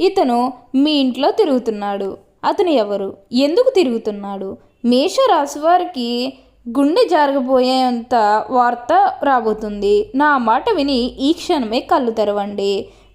ఇతను మీ ఇంట్లో తిరుగుతున్నాడు. అతను ఎవరు? ఎందుకు తిరుగుతున్నాడు? మేషరాశి వారికి గుండె జారగబోయేంత వార్త రాబోతుంది. నా మాట విని ఈ క్షణమే కళ్ళు తెరవండి.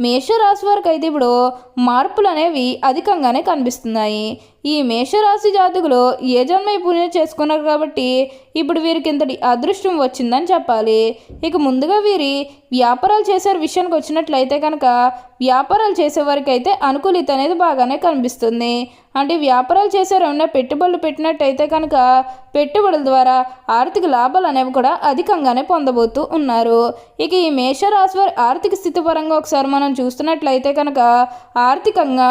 మేషరాశి వారికి అయితే ఇప్పుడు మార్పులు అనేవి అధికంగానే కనిపిస్తున్నాయి. ఈ మేషరాశి జాతకులు ఏ జన్మ పుణ్యం చేసుకున్నారు కాబట్టి ఇప్పుడు వీరికి ఇంతటి అదృష్టం వచ్చిందని చెప్పాలి. ఇక ముందుగా వీరి వ్యాపారాలు చేసే విషయానికి వచ్చినట్లయితే కనుక వ్యాపారాలు చేసేవారికి అయితే అనుకూలిత అనేది బాగానే కనిపిస్తుంది. అంటే వ్యాపారాలు చేసే ఏమైనా పెట్టుబడులు పెట్టినట్టయితే కనుక పెట్టుబడుల ద్వారా ఆర్థిక లాభాలు అనేవి కూడా అధికంగానే పొందబోతూ ఉన్నారు. ఇక ఈ మేషరాశి వారి ఆర్థిక స్థితి పరంగా ఒకసారి మనం చూస్తున్నట్లయితే కనుక ఆర్థికంగా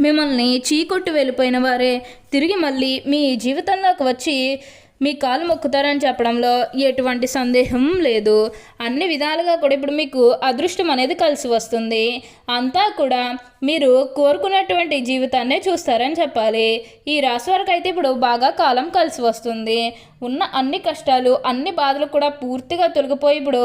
మిమ్మల్ని చీకొట్టు వెళ్ళిపోయిన వారే తిరిగి మళ్ళీ మీ జీవితంలోకి వచ్చి మీ కాలు మొక్కుతారని చెప్పడంలో ఎటువంటి సందేహం లేదు. అన్ని విధాలుగా కూడా ఇప్పుడు మీకు అదృష్టం అనేది కలిసి వస్తుంది. అంతా కూడా మీరు కోరుకున్నటువంటి జీవితాన్నే చూస్తారని చెప్పాలి. ఈ రాశి వరకు అయితే ఇప్పుడు బాగా కాలం కలిసి వస్తుంది. ఉన్న అన్ని కష్టాలు అన్ని బాధలు కూడా పూర్తిగా తొలగిపోయి ఇప్పుడు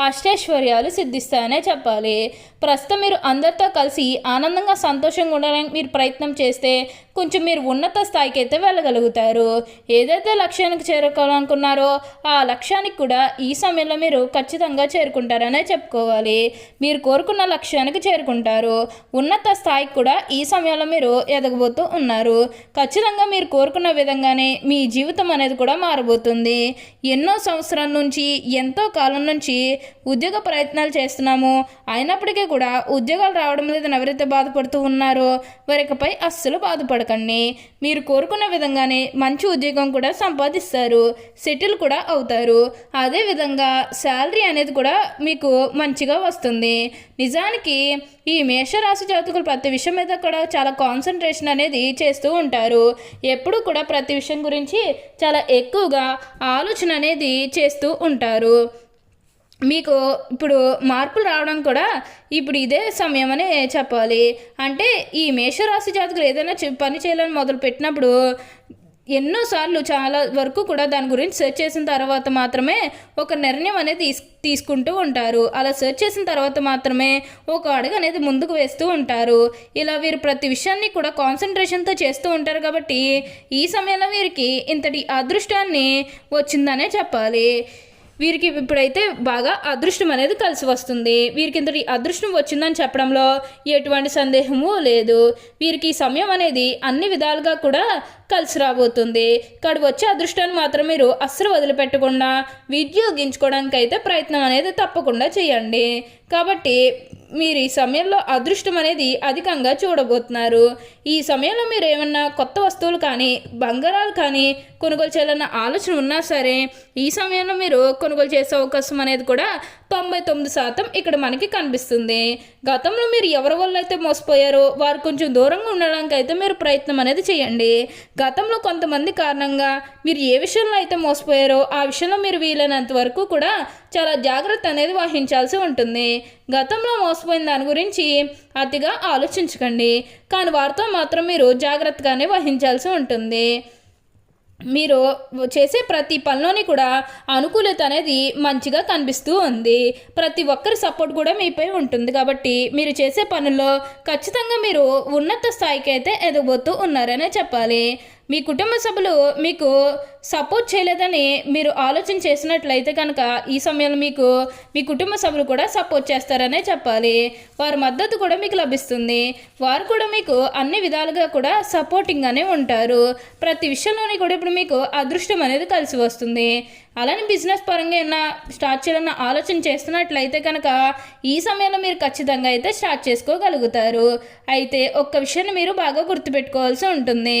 అష్టైశ్వర్యాలు సిద్ధిస్తాయనే చెప్పాలి. ప్రస్తుతం మీరు అందరితో కలిసి ఆనందంగా సంతోషంగా ఉండడానికి మీరు ప్రయత్నం చేస్తే కొంచెం మీరు ఉన్నత స్థాయికి అయితే వెళ్ళగలుగుతారు. ఏదైతే లక్ష్యానికి చేరుకోవాలనుకున్నారో ఆ లక్ష్యానికి కూడా ఈ సమయంలో మీరు ఖచ్చితంగా చేరుకుంటారనే చెప్పుకోవాలి. మీరు కోరుకున్న లక్ష్యానికి చేరుకుంటారు. ఉన్నత స్థాయికి కూడా ఈ సమయంలో మీరు ఎదగబోతూ ఉన్నారు. ఖచ్చితంగా మీరు కోరుకున్న విధంగానే మీ జీవితం అనేది కూడా మారబోతుంది. ఎన్నో సంవత్సరాల నుంచి ఎంతో కాలం నుంచి ఉద్యోగ ప్రయత్నాలు చేస్తున్నాము. అయినప్పటికీ కూడా ఉద్యోగాలు రావడం లేదు ఎవరైతే బాధపడుతూ ఉన్నారో వారికపై అస్సలు బాధపడకండి. మీరు కోరుకున్న విధంగానే మంచి ఉద్యోగం కూడా సంపాదిస్తారు. సెటిల్ కూడా అవుతారు. అదేవిధంగా శాలరీ అనేది కూడా మీకు మంచిగా వస్తుంది. నిజానికి ఈ మేషరాశి జాతకులు ప్రతి విషయం మీద కూడా చాలా కాన్సన్ట్రేషన్ అనేది చేస్తూ ఉంటారు. ఎప్పుడు కూడా ప్రతి విషయం గురించి చాలా ఎక్కువ ఎక్కువగా ఆలోచన అనేది చేస్తూ ఉంటారు. మీకు ఇప్పుడు మార్పులు రావడం కూడా ఇప్పుడు ఇదే సమయం అనే చెప్పాలి. అంటే ఈ మేషరాశి జాతకులు ఏదైనా పని చేయాలని మొదలు పెట్టినప్పుడు ఎన్నోసార్లు చాలా వరకు కూడా దాని గురించి సెర్చ్ చేసిన తర్వాత మాత్రమే ఒక నిర్ణయం అనేది తీసుకుంటూ ఉంటారు. అలా సెర్చ్ చేసిన తర్వాత మాత్రమే ఒక అడుగు అనేది ముందుకు వేస్తూ ఉంటారు. ఇలా వీరు ప్రతి విషయాన్ని కూడా కాన్సన్ట్రేషన్తో చేస్తూ ఉంటారు కాబట్టి ఈ సమయంలో వీరికి ఇంతటి అదృష్టాన్ని వచ్చిందనే చెప్పాలి. వీరికి ఇప్పుడైతే బాగా అదృష్టం అనేది కలిసి వస్తుంది. వీరికి ఇంతటి అదృష్టం వచ్చిందని చెప్పడంలో ఎటువంటి సందేహము లేదు. వీరికి ఈ సమయం అనేది అన్ని విధాలుగా కూడా కలిసి రాబోతుంది. ఇక్కడ వచ్చే అదృష్టాన్ని మాత్రం మీరు అస్సలు వదిలిపెట్టకుండా వినియోగించుకోవడానికి అయితే ప్రయత్నం అనేది తప్పకుండా చేయండి. కాబట్టి మీరు ఈ సమయంలో అదృష్టం అనేది అధికంగా చూడబోతున్నారు. ఈ సమయంలో మీరు ఏమన్నా కొత్త వస్తువులు కానీ బంగారాలు కానీ కొనుగోలు చేయాలన్న ఆలోచన ఉన్నా సరే ఈ సమయంలో మీరు కొనుగోలు చేసే అవకాశం అనేది కూడా తొంభై తొమ్మిది శాతం ఇక్కడ మనకి కనిపిస్తుంది. గతంలో మీరు ఎవరి వల్ల అయితే మోసపోయారో వారు కొంచెం దూరంగా ఉండడానికి అయితే మీరు ప్రయత్నం అనేది చేయండి. గతంలో కొంతమంది కారణంగా మీరు ఏ విషయంలో అయితే మోసపోయారో ఆ విషయంలో మీరు వీలైనంత వరకు కూడా చాలా జాగ్రత్త అనేది వహించాల్సి ఉంటుంది. గతంలో మోసపోయిన దాని గురించి అతిగా ఆలోచించకండి. కానీ వారితో మాత్రం మీరు జాగ్రత్తగానే వహించాల్సి ఉంటుంది. మీరు చేసే ప్రతి పనిలోని కూడా అనుకూలత అనేది మంచిగా కనిపిస్తూ ఉంది. ప్రతి ఒక్కరి సపోర్ట్ కూడా మీపై ఉంటుంది. కాబట్టి మీరు చేసే పనుల్లో ఖచ్చితంగా మీరు ఉన్నత స్థాయికి అయితే ఎదగబోతూ ఉన్నారనే చెప్పాలి. మీ కుటుంబ సభ్యులు మీకు సపోర్ట్ చేయలేదని మీరు ఆలోచన చేసినట్లయితే కనుక ఈ సమయంలో మీకు మీ కుటుంబ సభ్యులు కూడా సపోర్ట్ చేస్తారనే చెప్పాలి. వారి మద్దతు కూడా మీకు లభిస్తుంది. వారు కూడా మీకు అన్ని విధాలుగా కూడా సపోర్టింగ్గానే ఉంటారు. ప్రతి విషయంలోనే కూడా ఇప్పుడు మీకు అదృష్టం అనేది కలిసి వస్తుంది. అలానే బిజినెస్ పరంగా ఏమైనా స్టార్ట్ చేయాలన్న ఆలోచన చేస్తున్నట్లయితే కనుక ఈ సమయంలో మీరు ఖచ్చితంగా అయితే స్టార్ట్ చేసుకోగలుగుతారు. అయితే ఒక్క విషయాన్ని మీరు బాగా గుర్తుపెట్టుకోవాల్సి ఉంటుంది.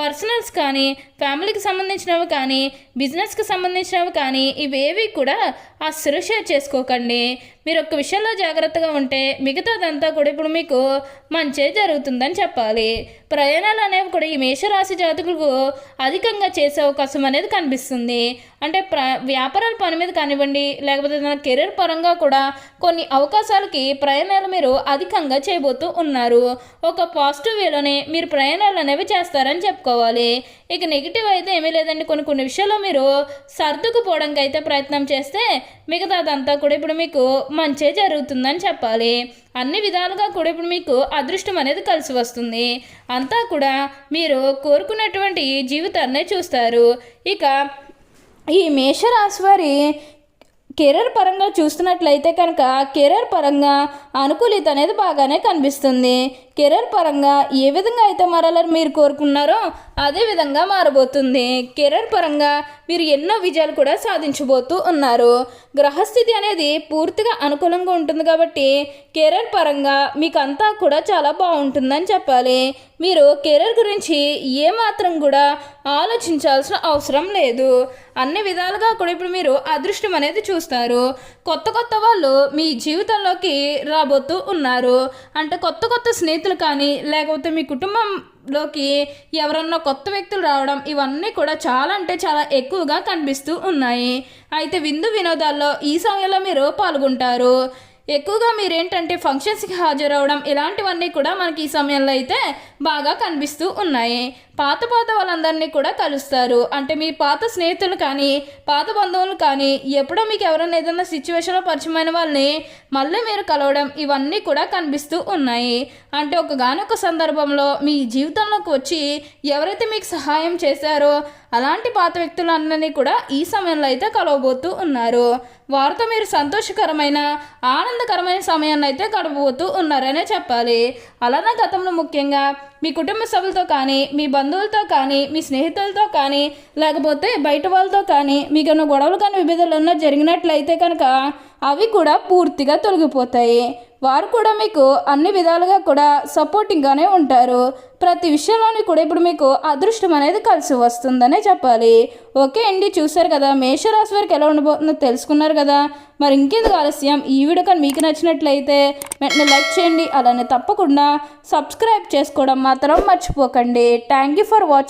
పర్సనల్స్ కానీ ఫ్యామిలీకి సంబంధించినవి కానీ బిజినెస్కి సంబంధించినవి కానీ ఇవేవి కూడా అస్సలు షేర్ చేసుకోకండి. మీరు ఒక్క విషయంలో జాగ్రత్తగా ఉంటే మిగతాదంతా కూడా ఇప్పుడు మీకు మంచే జరుగుతుందని చెప్పాలి. ప్రయాణాలు అనేవి కూడా ఈ మేషరాశి జాతకులకు అధికంగా చేసే అవకాశం అనేది కనిపిస్తుంది. అంటే ప్ర వ్యాపారాల పని మీద కానివ్వండి లేకపోతే తన కెరీర్ పరంగా కూడా కొన్ని అవకాశాలకి ప్రయాణాలు మీరు అధికంగా చేయబోతూ ఉన్నారు. ఒక పాజిటివ్ వేలోనే మీరు ప్రయాణాలు అనేవి చేస్తారని చెప్పుకోవాలి. ఇక నెగిటివ్ అయితే ఏమీ లేదండి. కొన్ని కొన్ని విషయాల్లో మీరు సర్దుకుపోవడానికి అయితే ప్రయత్నం చేస్తే మిగతాదంతా కూడా ఇప్పుడు మీకు మంచే జరుగుతుందని చెప్పాలి. అన్ని విధాలుగా కూడా ఇప్పుడు మీకు అదృష్టం అనేది కలిసి వస్తుంది. అంతా కూడా మీరు కోరుకున్నటువంటి జీవితాన్నే చూస్తారు. ఇక ఈ మేషరాశి వారి కెరీర్ పరంగా చూస్తున్నట్లయితే కనుక కెరీర్ పరంగా అనుకూలిత అనేది బాగానే కనిపిస్తుంది. కెరీర్ పరంగా ఏ విధంగా అయితే మారాలని మీరు కోరుకున్నారో అదే విధంగా మారబోతుంది. కెరీర్ పరంగా మీరు ఎన్నో విజయాలు కూడా సాధించబోతూ ఉన్నారు. గ్రహస్థితి అనేది పూర్తిగా అనుకూలంగా ఉంటుంది కాబట్టి కెరీర్ పరంగా మీకు అంతా కూడా చాలా బాగుంటుందని చెప్పాలి. మీరు కెరీర్ గురించి ఏమాత్రం కూడా ఆలోచించాల్సిన అవసరం లేదు. అన్ని విధాలుగా కూడా ఇప్పుడు మీరు అదృష్టం అనేది చూస్తారు. కొత్త కొత్త వాళ్ళు మీ జీవితంలోకి రాబోతూ ఉన్నారు. అంటే కొత్త కొత్త స్నేహితులు కానీ లేకపోతే మీ కుటుంబంలోకి ఎవరన్నా కొత్త వ్యక్తులు రావడం ఇవన్నీ కూడా చాలా అంటే చాలా ఎక్కువగా కనిపిస్తూ ఉన్నాయి. అయితే విందు వినోదాల్లో ఈ సమయంలో మీరు పాల్గొంటారు. ఎక్కువగా మీరేంటంటే ఫంక్షన్స్కి హాజరవడం ఇలాంటివన్నీ కూడా మనకి ఈ సమయంలో అయితే బాగా కనిపిస్తూ ఉన్నాయి. పాత పాత వాళ్ళందరినీ కూడా కలుస్తారు. అంటే మీ పాత స్నేహితులు కానీ పాత బంధువులు కానీ ఎప్పుడో మీకు ఎవరైనా ఏదైనా సిచ్యువేషన్లో పరిచయమైన వాళ్ళని మళ్ళీ మీరు కలవడం ఇవన్నీ కూడా కనిపిస్తూ ఉన్నాయి. అంటే ఒక గానొక సందర్భంలో మీ జీవితంలోకి వచ్చి ఎవరైతే మీకు సహాయం చేశారో అలాంటి పాత వ్యక్తులందరినీ కూడా ఈ సమయంలో అయితే కలవబోతూ ఉన్నారు. వారితో మీరు సంతోషకరమైన ఆనందకరమైన సమయాన్ని అయితే గడపబోతూ ఉన్నారనే చెప్పాలి. అలానే గతంలో ముఖ్యంగా మీ కుటుంబ సభ్యులతో కానీ మీ బంధువులతో కానీ మీ స్నేహితులతో కానీ లేకపోతే బయట వాళ్ళతో కానీ మీకు గొడవలు కానీ విభేదాలు ఉన్న జరిగినట్లయితే కనుక అవి కూడా పూర్తిగా తొలగిపోతాయి. వారు కూడా మీకు అన్ని విధాలుగా కూడా సపోర్టింగ్గానే ఉంటారు. ప్రతి విషయంలోని కూడా ఇప్పుడు మీకు అదృష్టం అనేది కలిసి వస్తుందనే చెప్పాలి. ఓకే అండి చూసారు కదా మేషరాశి వారికి ఎలా ఉండబోతుందో తెలుసుకున్నారు కదా. మరి ఇంకెందుకు ఆలస్యం? ఈ వీడియో కానీ మీకు నచ్చినట్లయితే వెంటనే లైక్ చేయండి. అలానే తప్పకుండా సబ్స్క్రైబ్ చేసుకోవడం మాత్రం మర్చిపోకండి. Thank you for watching